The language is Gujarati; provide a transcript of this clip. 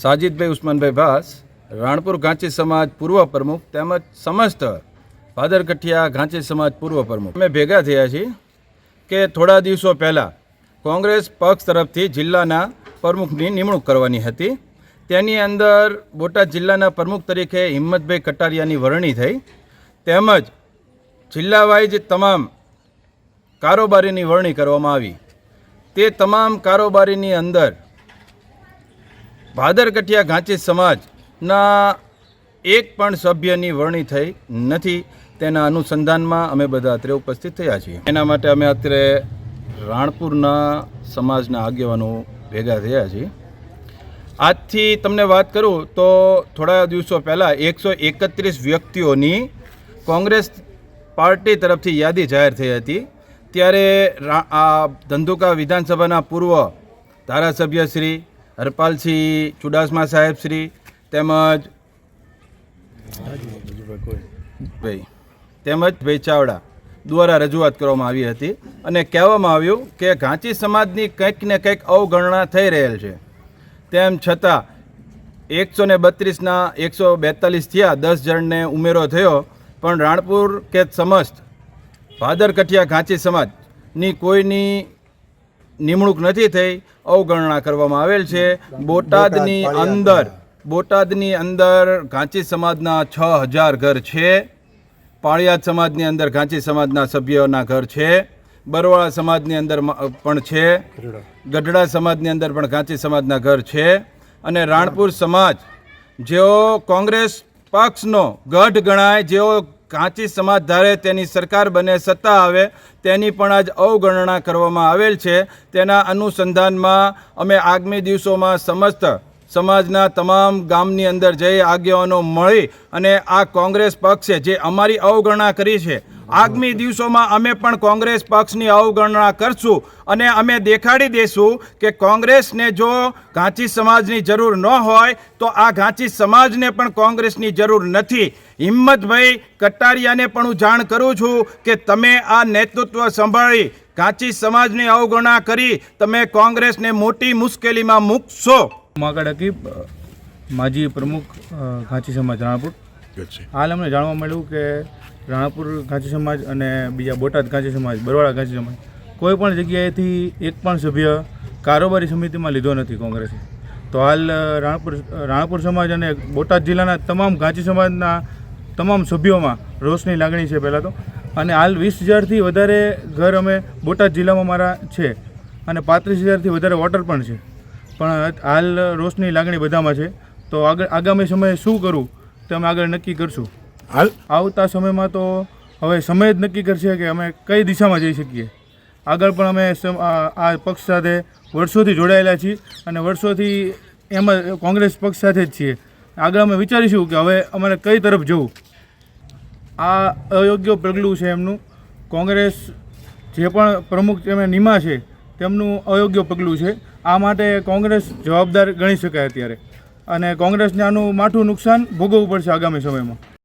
સાજિદભાઈ ઉસ્માનભાઈ ભાસ, રાણપુર ઘાંચી સમાજ પૂર્વ પ્રમુખ તેમજ સમસ્ત ભાદરકઠિયા ઘાંચી સમાજ પૂર્વ પ્રમુખ. અમે ભેગા થયા છીએ કે થોડા દિવસો પહેલાં કોંગ્રેસ પક્ષ તરફથી જિલ્લાના પ્રમુખની નિમણૂક કરવાની હતી. તેની અંદર બોટાદ જિલ્લાના પ્રમુખ તરીકે હિંમતભાઈ કટારિયાની વરણી થઈ. તેમજ જિલ્લા વાઇઝ તમામ કારોબારીની વરણી કરવામાં આવી. તે તમામ કારોબારીની અંદર ભાદરકઠિયા ઘાંચી સમાજના એક પણ સભ્યની વરણી થઈ નથી. તેના અનુસંધાનમાં અમે બધા અત્રે ઉપસ્થિત થયા છીએ. એના માટે અમે અત્રે રાણપુરના સમાજના આગેવાનો ભેગા થયા છીએ. આજથી તમને વાત કરું તો થોડા દિવસો પહેલાં એકસો એકત્રીસ વ્યક્તિઓની કોંગ્રેસ પાર્ટી તરફથી યાદી જાહેર થઈ હતી. ત્યારે આ ધંધુકા વિધાનસભાના પૂર્વ ધારાસભ્ય શ્રી હરપાલસિંહ ચુડાસમા સાહેબ શ્રી તેમજ ભાઈ તેમજ ભાઈ ચાવડા દ્વારા રજૂઆત કરવામાં આવી હતી અને કહેવામાં આવ્યું કે ઘાંચી સમાજની કંઈક ને કંઈક અવગણના થઈ રહેલ છે. તેમ છતાં એકસો ને બત્રીસના એકસો બેતાલીસ થયા, દસ જણને ઉમેરો થયો, પણ રાણપુર કે સમસ્ત ભાદર કઠિયા ઘાંચી સમાજની કોઈની નિમણૂક નથી થઈ અવગણના કરવામાં આવેલ છે. બોટાદની અંદર બોટાદની અંદર ઘાંચી સમાજના છ હજાર ઘર છે. પાળિયાદ સમાજની અંદર ઘાંચી સમાજના સભ્યોના ઘર છે. બરવાળા સમાજની અંદર પણ છે. ગઢડા સમાજની અંદર પણ ઘાંચી સમાજના ઘર છે. અને રાણપુર સમાજ જેઓ કોંગ્રેસ પક્ષનો ગઢ ગણાય જેઓ ઘાંચી સમાજ ધારે તેની સરકાર બને સત્તા આવે, તેની પણ આજ અવગણના કરવામાં આવેલ છે. તેના અનુસંધાનમાં અમે આગામી દિવસોમાં સમસ્ત સમાજના તમામ ગામની અંદર જઈ આગેવાનો મળી અને આ કોંગ્રેસ પક્ષે જે અમારી અવગણના કરી છે આગામી દિવસોમાં અમે પણ કોંગ્રેસ પક્ષની અવગણના કરશું અને અમે દેખાડી દઈશું કે કોંગ્રેસને જો ઘાંચી સમાજની જરૂર ન હોય, તો આ ઘાંચી સમાજને પણ કોંગ્રેસની જરૂર નથી. હિંમતભાઈ કટારિયાને પણ હું જાણ કરું છું કે તમે આ નેતૃત્વ સંભાળી ઘાંચી સમાજની અવગણના કરી, તમે કોંગ્રેસને મોટી મુશ્કેલીમાં મૂકશો. માગડ હકીબ, માજી પ્રમુખ ઘાંચી સમાજ રાણાપુર. હાલ અમને જાણવા મળ્યું કે રાણાપુર ઘાંચી સમાજ અને બીજા બોટાદ ઘાંચી સમાજ, બરવાળા ઘાંચી સમાજ કોઈ પણ જગ્યાએથી એક પણ સભ્ય કારોબારી સમિતિમાં લીધો નથી કોંગ્રેસે. તો હાલ રાણપુર રાણાપુર સમાજ અને બોટાદ જિલ્લાના તમામ ઘાંચી સમાજના તમામ સભ્યોમાં રોષની લાગણી છે પહેલાં તો. અને હાલ વીસ હજારથી વધારે ઘર અમે બોટાદ જિલ્લામાં મારા છે અને પાંત્રીસ હજારથી વધારે વોટર પણ છે. પણ હાલ રોષની લાગણી બધામાં છે. તો આગળ, આગામી સમયે શું કરવું તે અમે આગળ નક્કી કરશું? હાલ? આવતા સમયમાં તો હવે સમય જ નક્કી કરશે કે અમે કઈ દિશામાં જઈ શકીએ. આગળ પણ અમે આ પક્ષ સાથે વર્ષોથી જોડાયેલા છીએ અને વર્ષોથી એમાં કોંગ્રેસ પક્ષ સાથે જ છીએ. આગળ અમે વિચારીશું કે હવે અમારે કઈ તરફ જવું. આ અયોગ્ય પગલું છે એમનું. કોંગ્રેસ જે પણ પ્રમુખ એમને નિમા છે તેમનું અયોગ્ય પગલું છે. આ માટે કોંગ્રેસ જવાબદાર ગણી શકાય અત્યારે. અને કોંગ્રેસને આનું માઠું નુકસાન ભોગવવું પડશે આગામી સમયમાં.